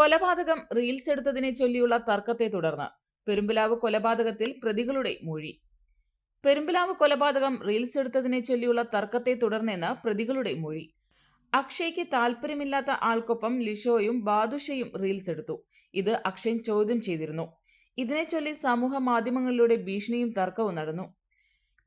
കൊലപാതകം റീൽസ് എടുത്തതിനെ ചൊല്ലിയുള്ള തർക്കത്തെ തുടർന്ന് പെരുമ്പലാവ് കൊലപാതകത്തിൽ പ്രതികളുടെ മൊഴി. പെരുമ്പലാവ് കൊലപാതകം റീൽസ് എടുത്തതിനെ ചൊല്ലിയുള്ള തർക്കത്തെ തുടർന്നെന്ന് പ്രതികളുടെ മൊഴി. അക്ഷയ്ക്ക് താല്പര്യമില്ലാത്ത ആൾക്കൊപ്പം ലിഷോയും ബാദുഷയും റീൽസ് എടുത്തു. ഇത് അക്ഷയൻ ചോദ്യം ചെയ്തിരുന്നു. ഇതിനെ ചൊല്ലി സമൂഹ മാധ്യമങ്ങളിലൂടെ ഭീഷണിയും തർക്കവും നടന്നു.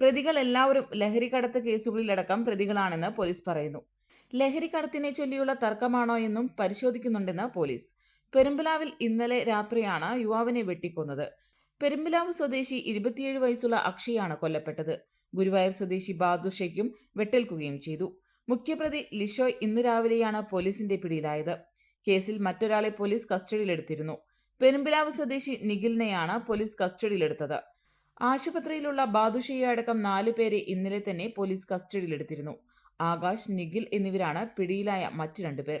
പ്രതികൾ എല്ലാവരും ലഹരി ലഹരിക്കടത്ത് കേസുകളിലടക്കം പ്രതികളാണെന്ന് പോലീസ് പറയുന്നു. ലഹരിക്കടത്തിനെ ചൊല്ലിയുള്ള തർക്കമാണോ എന്നും പരിശോധിക്കുന്നുണ്ടെന്ന് പോലീസ്. പെരുമ്പലാവിൽ ഇന്നലെ രാത്രിയാണ് യുവാവിനെ വെട്ടിക്കൊന്നത്. പെരുമ്പലാവ് സ്വദേശി ഇരുപത്തിയേഴ് വയസ്സുള്ള അക്ഷയാണ് കൊല്ലപ്പെട്ടത്. ഗുരുവായൂർ സ്വദേശി ബാദുഷയ്ക്കും വെട്ടേൽക്കുകയും ചെയ്തു. മുഖ്യപ്രതി ലിഷോയ് ഇന്ന് രാവിലെയാണ് പോലീസിന്റെ പിടിയിലായത്. കേസിൽ മറ്റൊരാളെ പോലീസ് കസ്റ്റഡിയിലെടുത്തിരുന്നു. പെരുമ്പിലാവ് സ്വദേശി നിഖിലിനെയാണ് പോലീസ് കസ്റ്റഡിയിലെടുത്തത്. ആശുപത്രിയിലുള്ള ബാദുഷയെ അടക്കം നാല് പേരെ ഇന്നലെ തന്നെ പോലീസ് കസ്റ്റഡിയിലെടുത്തിരുന്നു. ആകാശ് നിഖിൽ എന്നിവരാണ് പിടിയിലായ മറ്റ് രണ്ടുപേർ